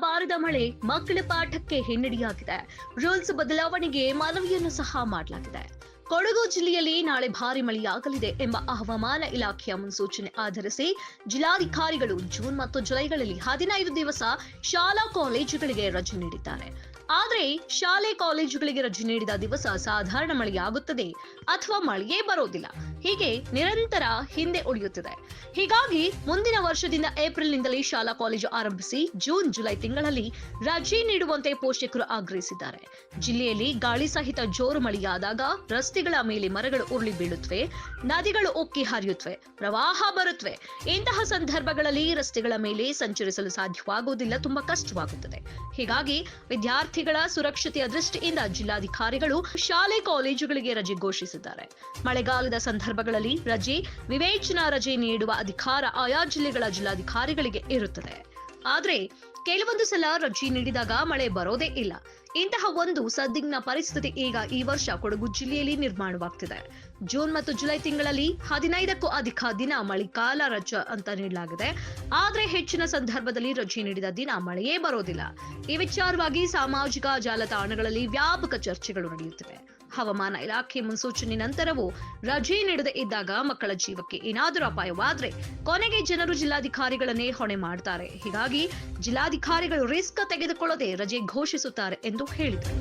ಬಾರದ ಮಳೆ ಮಕ್ಕಳ ಪಾಠಕ್ಕೆ ಹಿನ್ನಡೆಯಾಗಿದೆ. ರೂಲ್ಸ್ ಬದಲಾವಣೆಗೆ ಮನವಿಯನ್ನು ಸಹ ಮಾಡಲಾಗಿದೆ. ಕೊಡಗು ಜಿಲ್ಲೆಯಲ್ಲಿ ನಾಳೆ ಭಾರಿ ಮಳೆಯಾಗಲಿದೆ ಎಂಬ ಹವಾಮಾನ ಇಲಾಖೆಯ ಮುನ್ಸೂಚನೆ ಆಧರಿಸಿ ಜಿಲ್ಲಾಧಿಕಾರಿಗಳು ಜೂನ್ ಮತ್ತು ಜುಲೈಗಳಲ್ಲಿ ಹದಿನೈದು ದಿವಸ ಶಾಲಾ ಕಾಲೇಜುಗಳಿಗೆ ರಜೆ ನೀಡಿದ್ದಾರೆ. ಆದರೆ ಶಾಲೆ ಕಾಲೇಜುಗಳಿಗೆ ರಜೆ ನೀಡಿದ ದಿವಸ ಸಾಧಾರಣ ಮಳೆಯಾಗುತ್ತದೆ ಅಥವಾ ಮಳೆಯೇ ಬರೋದಿಲ್ಲ. ಹೀಗೆ ನಿರಂತರ ಹಿಂದೆ ಉಳಿಯುತ್ತಿದೆ. ಹೀಗಾಗಿ ಮುಂದಿನ ವರ್ಷದಿಂದ ಏಪ್ರಿಲ್ನಿಂದಲೇ ಶಾಲಾ ಕಾಲೇಜು ಆರಂಭಿಸಿ ಜೂನ್, ಜುಲೈ ತಿಂಗಳಲ್ಲಿ ರಜೆ ನೀಡುವಂತೆ ಪೋಷಕರು ಆಗ್ರಹಿಸಿದ್ದಾರೆ. ಜಿಲ್ಲೆಯಲ್ಲಿ ಗಾಳಿ ಸಹಿತ ಜೋರು ಮಳೆಯಾದಾಗ ರಸ್ತೆಗಳ ಮೇಲೆ ಮರಗಳು ಉರುಳಿ ಬೀಳುತ್ತವೆ, ನದಿಗಳು ಉಕ್ಕಿ ಹರಿಯುತ್ತವೆ, ಪ್ರವಾಹ ಬರುತ್ತವೆ. ಇಂತಹ ಸಂದರ್ಭಗಳಲ್ಲಿ ರಸ್ತೆಗಳ ಮೇಲೆ ಸಂಚರಿಸಲು ಸಾಧ್ಯವಾಗುವುದಿಲ್ಲ, ತುಂಬಾ ಕಷ್ಟವಾಗುತ್ತದೆ. ಹೀಗಾಗಿ ವಿದ್ಯಾರ್ಥಿಗಳ ಸುರಕ್ಷತೆಯ ದೃಷ್ಟಿಯಿಂದ ಜಿಲ್ಲಾಧಿಕಾರಿಗಳು ಶಾಲೆ ಕಾಲೇಜುಗಳಿಗೆ ರಜೆ ಘೋಷಿಸಿದ್ದಾರೆ. ಮಳೆಗಾಲದ ಸಂದರ್ಭಗಳಲ್ಲಿ ರಜೆ, ವಿವೇಚನಾ ರಜೆ ನೀಡುವ ಅಧಿಕಾರ ಆಯಾ ಜಿಲ್ಲೆಗಳ ಜಿಲ್ಲಾಧಿಕಾರಿಗಳಿಗೆ ಇರುತ್ತದೆ. ಆದ್ರೆ ಕೆಲವೊಂದು ಸಲ ರಜೆ ನೀಡಿದಾಗ ಮಳೆ ಬರೋದೇ ಇಲ್ಲ. ಇಂತಹ ಒಂದು ಸದ್ದಿಗ್ನ ಪರಿಸ್ಥಿತಿ ಈಗ ಈ ವರ್ಷ ಕೊಡಗು ಜಿಲ್ಲೆಯಲ್ಲಿ ನಿರ್ಮಾಣವಾಗ್ತಿದೆ. ಜೂನ್ ಮತ್ತು ಜುಲೈ ತಿಂಗಳಲ್ಲಿ ಹದಿನೈದಕ್ಕೂ ಅಧಿಕ ದಿನ ಮಳೆಗಾಲ ರಜೆ ಅಂತ ನೀಡಲಾಗಿದೆ. ಆದರೆ ಹೆಚ್ಚಿನ ಸಂದರ್ಭದಲ್ಲಿ ರಜೆ ನೀಡಿದ ದಿನ ಮಳೆಯೇ ಬರೋದಿಲ್ಲ. ಈ ವಿಚಾರವಾಗಿ ಸಾಮಾಜಿಕ ಜಾಲತಾಣಗಳಲ್ಲಿ ವ್ಯಾಪಕ ಚರ್ಚೆಗಳು ನಡೆಯುತ್ತಿವೆ. ಹವಾಮಾನ ಇಲಾಖೆ ಮುನ್ಸೂಚನೆ ನಂತರವೂ ರಜೆ ನೀಡದೇ ಇದ್ದಾಗ ಮಕ್ಕಳ ಜೀವಕ್ಕೆ ಏನಾದರೂ ಅಪಾಯವಾದ್ರೆ ಕೊನೆಗೆ ಜನರು ಜಿಲ್ಲಾಧಿಕಾರಿಗಳನ್ನೇ ಹೊಣೆ ಮಾಡ್ತಾರೆ. ಹೀಗಾಗಿ ಜಿಲ್ಲಾಧಿಕಾರಿಗಳು ರಿಸ್ಕ್ ತೆಗೆದುಕೊಳ್ಳದೆ ರಜೆ ಘೋಷಿಸುತ್ತಾರೆ ಎಂದು ಹೇಳಿದರು.